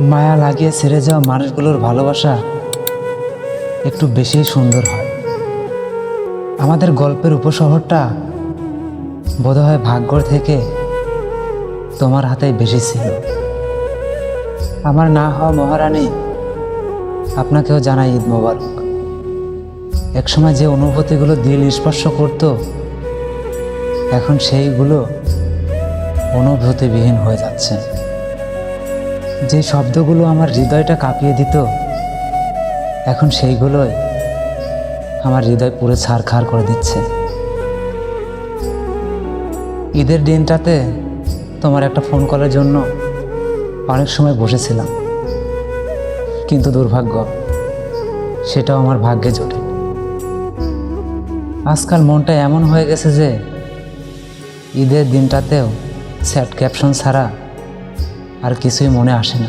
মায়া লাগিয়ে ছেড়ে যাওয়া মানুষগুলোর ভালোবাসা একটু বেশি সুন্দর হয়। আমাদের গল্পের উপশহরটা বোধহয় ভাগ্যর থেকে তোমার হাতেই বেশি ছিল। আমার না হওয়া মহারানী আপনাকেও জানাই ঈদ মোবারক। একসময় যে অনুভূতিগুলো দিল স্পর্শ করতো, এখন সেইগুলো অনুভূতিবিহীন হয়ে যাচ্ছে। যে শব্দগুলো আমার হৃদয়টা কাঁপিয়ে দিত, এখন সেইগুলোই আমার হৃদয় পুরো ছাড়খাড় করে দিচ্ছে। ঈদের দিনটাতে তোমার একটা ফোন কলের জন্য অনেক সময় বসেছিলাম। কিন্তু দুর্ভাগ্য, সেটাও আমার ভাগ্যে জোটে। আজকাল মনটা এমন হয়ে গেছে যে ঈদের দিনটাতেও স্যাড ক্যাপশন ছাড়া আর কিছুই মনে আসে না।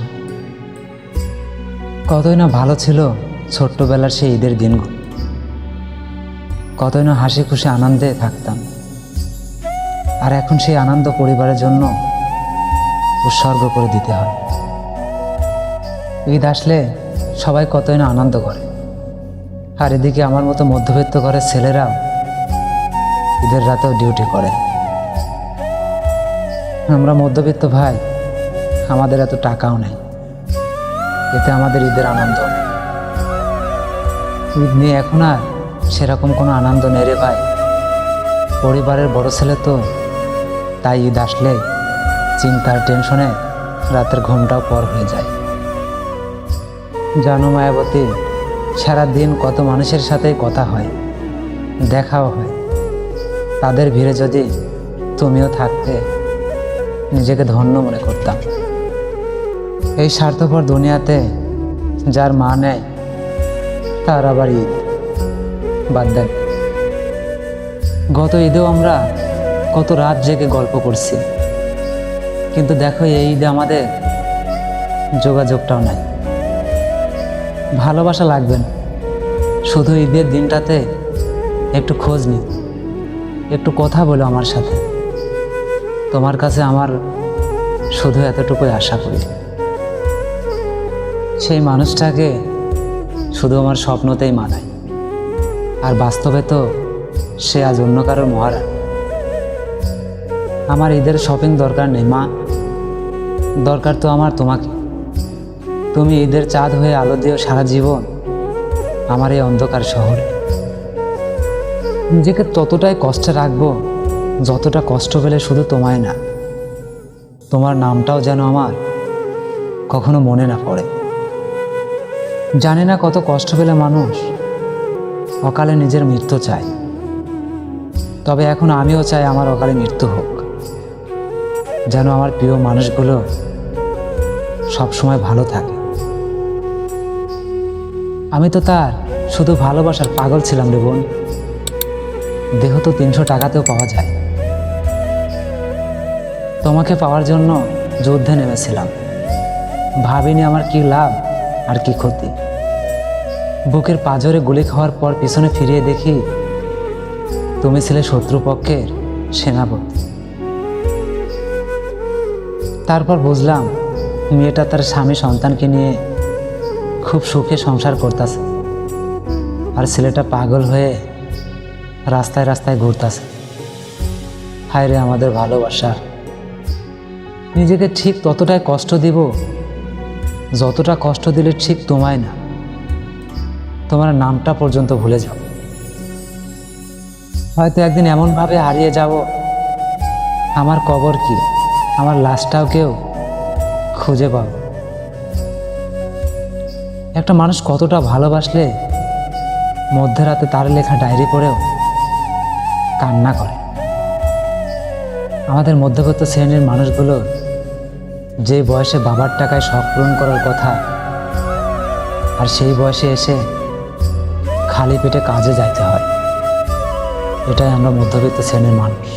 কতই না ভালো ছিল ছোট্টবেলার সেই ঈদের দিনগুলো। কতই না হাসি খুশি আনন্দে থাকতাম। আর এখন সেই আনন্দ পরিবারের জন্য উৎসর্গ করে দিতে হয়। ঈদ আসলে সবাই কতই না আনন্দ করে। আর এদিকে আমার মতো মধ্যবিত্ত ঘরের ছেলেরাও ঈদের রাতেও ডিউটি করে। আমরা মধ্যবিত্ত ভাই আমাদের এত টাকাও নেই। এতে আমাদের ঈদের আনন্দ ঈদ নিয়ে এখন আর সেরকম কোনো আনন্দ নেই রে ভাই। পরিবারের বড় ছেলে তো, তাই ঈদ আসলে চিন্তার টেনশনে রাতের ঘুমটাও পর হয়ে যায়। জানো মায়াবতী, সারাদিন কত মানুষের সাথেই কথা হয়, দেখাও হয়। তাদের ভিড়ে যদি তুমিও থাকতে, নিজেকে ধন্য মনে করতাম। এই স্বার্থপর দুনিয়াতে যার মা নেয় তার আবার ঈদ। বাদ দেন। গত ঈদেও আমরা কত রাত জেগে গল্প করছি। কিন্তু দেখো, এই ঈদে আমাদের যোগাযোগটাও নাই। ভালোবাসা লাগবে না। শুধু ঈদের দিনটাতে একটু খোঁজ নিন একটু কথা বলো আমার সাথে। তোমার কাছে আমার শুধু এতটুকুই আশা করি। সেই মানুষটাকে শুধু আমার স্বপ্নতেই মানায়। আর বাস্তবে তো সে আজ অন্য কারোর মহারা আমার ঈদের শপিং দরকার নেই, মা। দরকার তো আমার তোমাকে। তুমি ঈদের চাঁদ হয়ে আলো দিও সারা জীবন আমার এই অন্ধকার শহরে। নিজেকে ততটাই কষ্টে রাখব, যতটা কষ্ট পেলে শুধু তোমায় না। তোমার নামটাও যেন আমার কখনো মনে না পড়ে। জানি না কত কষ্ট পেলে মানুষ। অকালে নিজের মৃত্যু চায়। তবে এখন আমিও চাই আমার অকালে মৃত্যু হোক। যেন আমার প্রিয় মানুষগুলো সবসময় ভালো থাকে। আমি তো তার শুধু ভালোবাসার পাগল ছিলাম রে বোন। দেহ তো তিনশো টাকাতেও পাওয়া যায়। তোমাকে পাওয়ার জন্য যুদ্ধে নেমেছিলাম। ভাবিনি আমার কি লাভ আর কি ক্ষতি। বুকের পাজরে গুলি খাওয়ার পর পিছনে ফিরিয়ে দেখি তুমি ছিলে শত্রুপক্ষের সেনাপতি। তারপর বুঝলাম মেয়েটা তার স্বামী সন্তানকে নিয়ে খুব সুখে সংসার করতেছে আর ছেলেটা পাগল হয়ে রাস্তায় রাস্তায় ঘুরতেছে। হায় রে আমাদের ভালোবাসা নিজেকে ঠিক ততটাই কষ্ট দিব, যতটা কষ্ট দিলে ঠিক তোমায় না। তোমার নামটা পর্যন্ত ভুলে যাব হয়তো একদিন এমনভাবে হারিয়ে যাব, আমার কবর কি, আমার লাশটাও কেউ খুঁজে পাব। একটা মানুষ কতটা ভালোবাসলে মধ্যরাতে তার লেখা ডায়েরি পড়েও কান্না করে। আমাদের মধ্যবিত্ত শ্রেণির মানুষগুলো যে বয়সে বাবার টাকায় শখ পূরণ করার কথা, আর সেই বয়সে এসে খালি পেটে কাজে যাইতে হয়। এটাই আমরা মধ্যবিত্ত শ্রেণির মানুষ।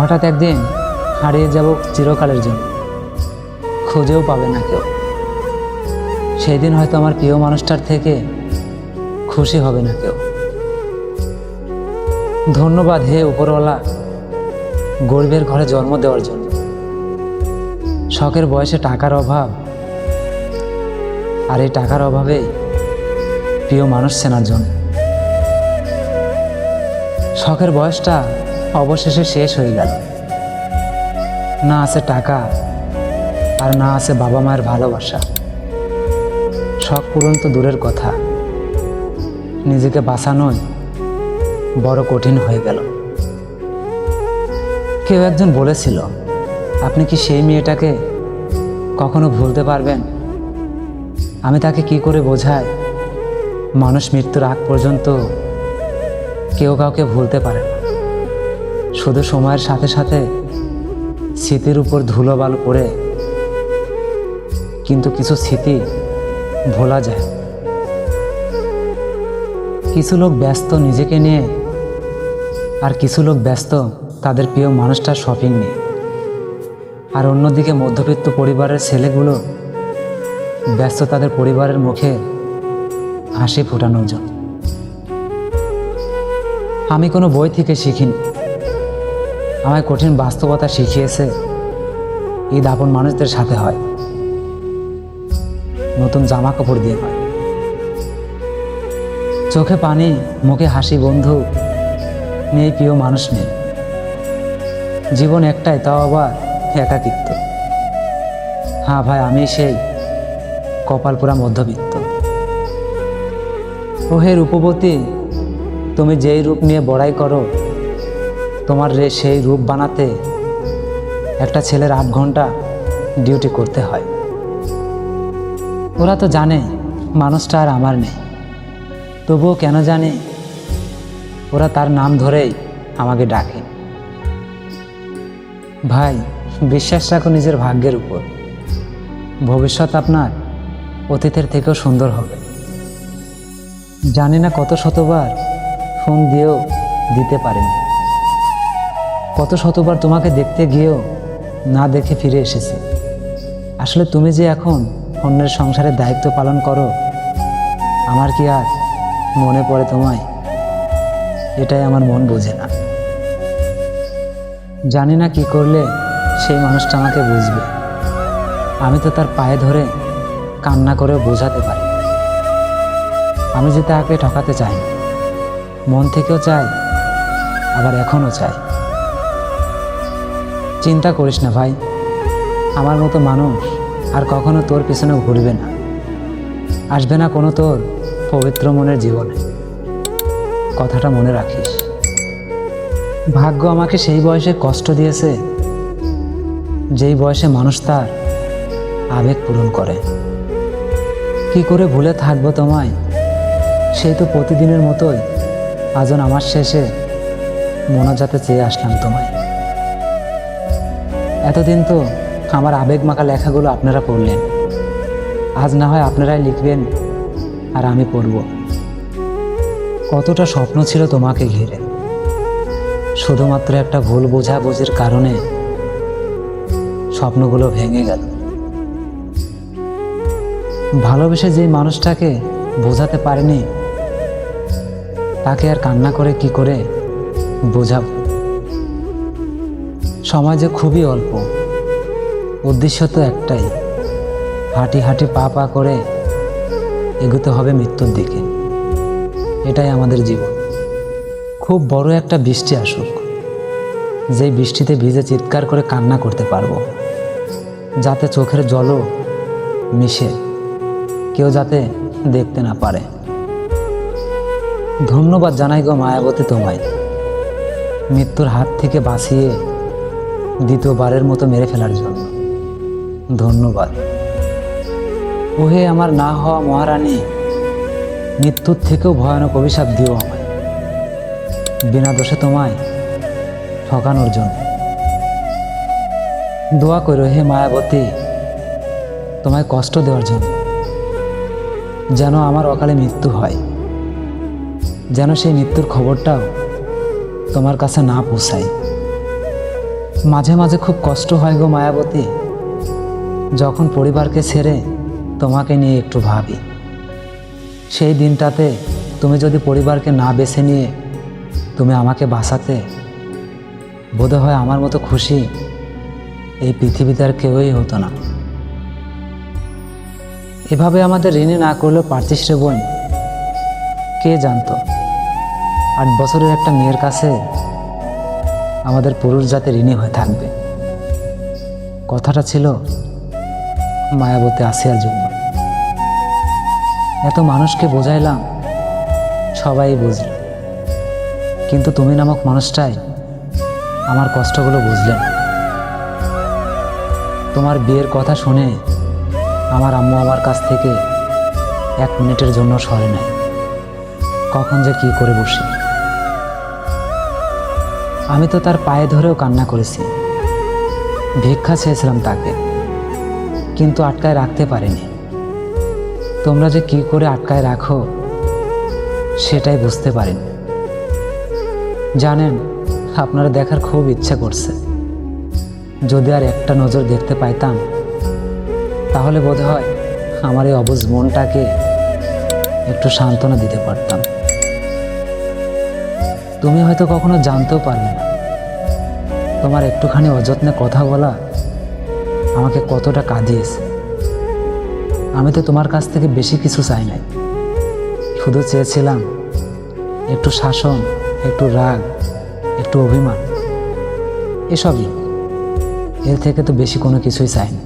হঠাৎ একদিন হারিয়ে যাব চিরকালের জন্য। খুঁজেও পাবে না কেউ। সেই দিন হয়তো আমার প্রিয় মানুষটার থেকে খুশি হবে না কেউ। ধন্যবাদ হে উপরওয়ালা গরিবের ঘরে জন্ম দেওয়ার জন্য। শখের বয়সে টাকার অভাব। আর এই টাকার অভাবেই প্রিয় মানুষ চেনার জন্য শখের বয়সটা অবশেষে শেষ হয়ে গেল। না আছে টাকা, আর না আছে বাবা মায়ের ভালোবাসা। শখ পূরণ তো দূরের কথা। নিজেকে বাঁচানোই বড় কঠিন হয়ে গেল। কেউ একজন বলেছিল, আপনি কি সেই মেয়েটাকে কখনো ভুলতে পারবেন? আমি তাকে কি করে বোঝাই? মানুষ মৃত্যুর আগ পর্যন্ত কেউ কাউকে ভুলতে পারে না। শুধু সময়ের সাথে সাথে স্মৃতির উপর ধুলো বালু পড়ে কিন্তু কিছু স্মৃতি ভোলা যায়। কিছু লোক ব্যস্ত নিজেকে নিয়ে আর কিছু লোক ব্যস্ত তাদের প্রিয় মানুষটার শপিং নিয়ে। আর অন্যদিকে মধ্যবিত্ত পরিবারের ছেলেগুলো ব্যস্ত তাদের পরিবারের মুখে হাসি ফোটানোর জন্য। আমি কোনো বই থেকে শিখিনি। আমায় কঠিন বাস্তবতা শিখিয়েছে ঈদ আপন মানুষদের সাথে হয়। নতুন জামা কাপড় দিয়ে হয়। চোখে পানি, মুখে হাসি বন্ধু, নেই প্রিয় মানুষ নেই। জীবন একটাই, তাও আবার একাকিত্ব। হ্যাঁ ভাই আমি সেই কপালপুরা মধ্যবিত্ত। ওহে রূপবতী তুমি যেই রূপ নিয়ে বড়াই করো, তোমার রে সেই রূপ বানাতে একটা ছেলের আট ঘণ্টা ডিউটি করতে হয়। ওরা তো জানে, মানুষটা আর আমার নেই। তবুও কেন জানে, ওরা তার নাম ধরেই আমাকে ডাকে। ভাই, বিশ্বাস রাখো নিজের ভাগ্যের উপর। ভবিষ্যৎ আপনার অতীতের থেকেও সুন্দর হবে। জানি না কত শতবার ফোন দিয়েও দিতে পারেনি। কত শতবার তোমাকে দেখতে গিয়েও না দেখে ফিরে এসেছি। আসলে তুমি যে এখন অন্যের সংসারের দায়িত্ব পালন করো, আমার কি আর মনে পড়ে তোমায়? এটাই আমার মন বোঝে না। জানি না কি করলে সেই মানুষটা আমাকে বুঝবে। আমি তো তার পায়ে ধরে কান্না করে বোঝাতে পারি। আমি যে তাকে ঠকাতে চাই, মন থেকেও চাই, আবার এখনও চাই। চিন্তা করিস না ভাই, আমার মতো মানুষ আর কখনো তোর পিছনে ঘুরবে না। আসবে না কোনো তোর পবিত্র মনের জীবনে। কথাটা মনে রাখিস। ভাগ্য আমাকে সেই বয়সে কষ্ট দিয়েছে, যেই বয়সে মানুষ তার আবেগ পূরণ করে। কি করে ভুলে থাকব তোমায়? সেই তো প্রতিদিনের মতোই। আজন আমার শেষে মনোজাতে চেয়ে আসলাম তোমায়। এতদিন তো আমার আবেগ মাখা লেখাগুলো আপনারা পড়লেন। আজ না হয় আপনারাই লিখবেন আর আমি পড়ব। কতটা স্বপ্ন ছিল তোমাকে ঘিরে। শুধুমাত্র একটা ভুল বোঝাবুঝির কারণে স্বপ্নগুলো ভেঙে গেল। ভালোবেসে যেই মানুষটাকে বোঝাতে পারেনি তাকে আর কান্না করে কি করে বোঝাব? সমাজে খুবই অল্প। উদ্দেশ্য তো একটাই, হাঁটি হাঁটি পা পা করে এগোতে হবে মৃত্যুর দিকে। এটাই আমাদের জীবন। খুব বড় একটা বৃষ্টি আসুক, যেই বৃষ্টিতে ভিজে চিৎকার করে কান্না করতে পারব। যাতে চোখের জলও মিশে, কেউ যাতে দেখতে না পারে। ধন্যবাদ জানাই গো মায়াবতী তোমায়। মৃত্যুর হাত থেকে বাঁচিয়ে দ্বিতীয়বারের মতো মেরে ফেলার জন্য। ধন্যবাদ। ওহে আমার না হওয়া মহারানী, মৃত্যুর থেকেও ভয়ানক অভিশাপ দিও আমায়। বিনা দোষে তোমায় ঠকানোর জন্য। দোয়া করো হে মায়াবতী, তোমায় কষ্ট দেওয়ার জন্য, যেন আমার অকালে মৃত্যু হয়। যেন সেই মৃত্যুর খবরটাও তোমার কাছে না পৌঁছায়। মাঝে মাঝে খুব কষ্ট হয় গো মায়াবতী, যখন পরিবারকে ছেড়ে তোমাকে নিয়ে একটু ভাবি। সেই দিনটাতে তুমি যদি পরিবারকে না বেছে নিয়ে তুমি আমাকে বাঁচাতে বোধ হয় আমার মতো খুশি এই পৃথিবীতে আর কেউই হতো না। এভাবে আমাদের ঋণে না করলেও পারতিস রে বোন, কে জানতো? আট বছরের একটা মেয়ের কাছে আমাদের পুরুষ জাতি ঋণী হয়ে থাকবে। কথাটা ছিল মায়াবতী আসিয়ার জন্য। এত মানুষকে বোঝাইলাম, সবাই বুঝল। কিন্তু তুমি নামক মানুষটাই আমার কষ্টগুলো বুঝলেন তোমার বিয়ের কথা শুনে আমার আম্মু আমার কাছ থেকে এক মিনিটের জন্য সরে নেয়। কখন যে কি করে বসি। আমি তো তার পায়ে ধরেও কান্না করেছি। ভিক্ষা চেয়েছিলাম তাকে, কিন্তু আটকায় রাখতে পারিনি। তোমরা যে কি করে আটকায় রাখো, সেটাই বুঝতে পারিনি। জানেন, আপনারা দেখার খুব ইচ্ছা করছে। যদি আর একটা নজর দেখতে পাইতাম, তাহলে বোধ হয় আমার এই অবুজ মনটাকে একটু সান্ত্বনা দিতে পারতাম। তুমি হয়তো কখনো জানতেও পারবে না। তোমার একটুখানি অযত্নে কথা বলা আমাকে কতটা কাঁদিয়েছে। আমি তো তোমার কাছ থেকে বেশি কিছু চাই নাই। শুধু চেয়েছিলাম একটু শাসন, একটু রাগ, একটু অভিমান। এসবই। এর থেকে তো বেশি কোনো কিছুই চাই না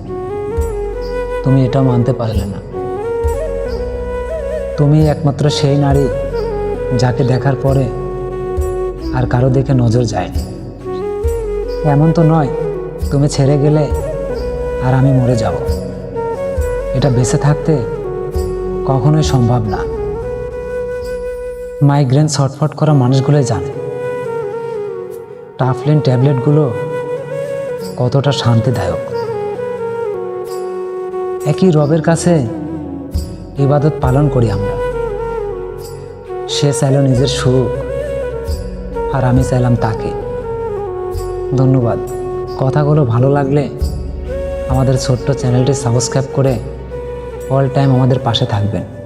তুমি এটাও মানতে পারলে না। তুমি একমাত্র সেই নারী যাকে দেখার পরে আর কারও দিকে নজর যায়নি। এমন তো নয়, তুমি ছেড়ে গেলে আর আমি মরে যাব। এটা বেঁচে থাকতে কখনোই সম্ভব না। মাইগ্রেন ছটফট করা মানুষগুলোই জানে। টাফলিন ট্যাবলেটগুলো কতটা শান্তিদায়ক। একই রবের কাছে ইবাদত পালন করি আমরা। সে চাইল নিজের সুখ আর আমি চাইলাম তাকে। ধন্যবাদ। কথাগুলো ভালো লাগলে আমাদের ছোট্ট চ্যানেলটি সাবস্ক্রাইব করে অল টাইম আমাদের পাশে থাকবেন।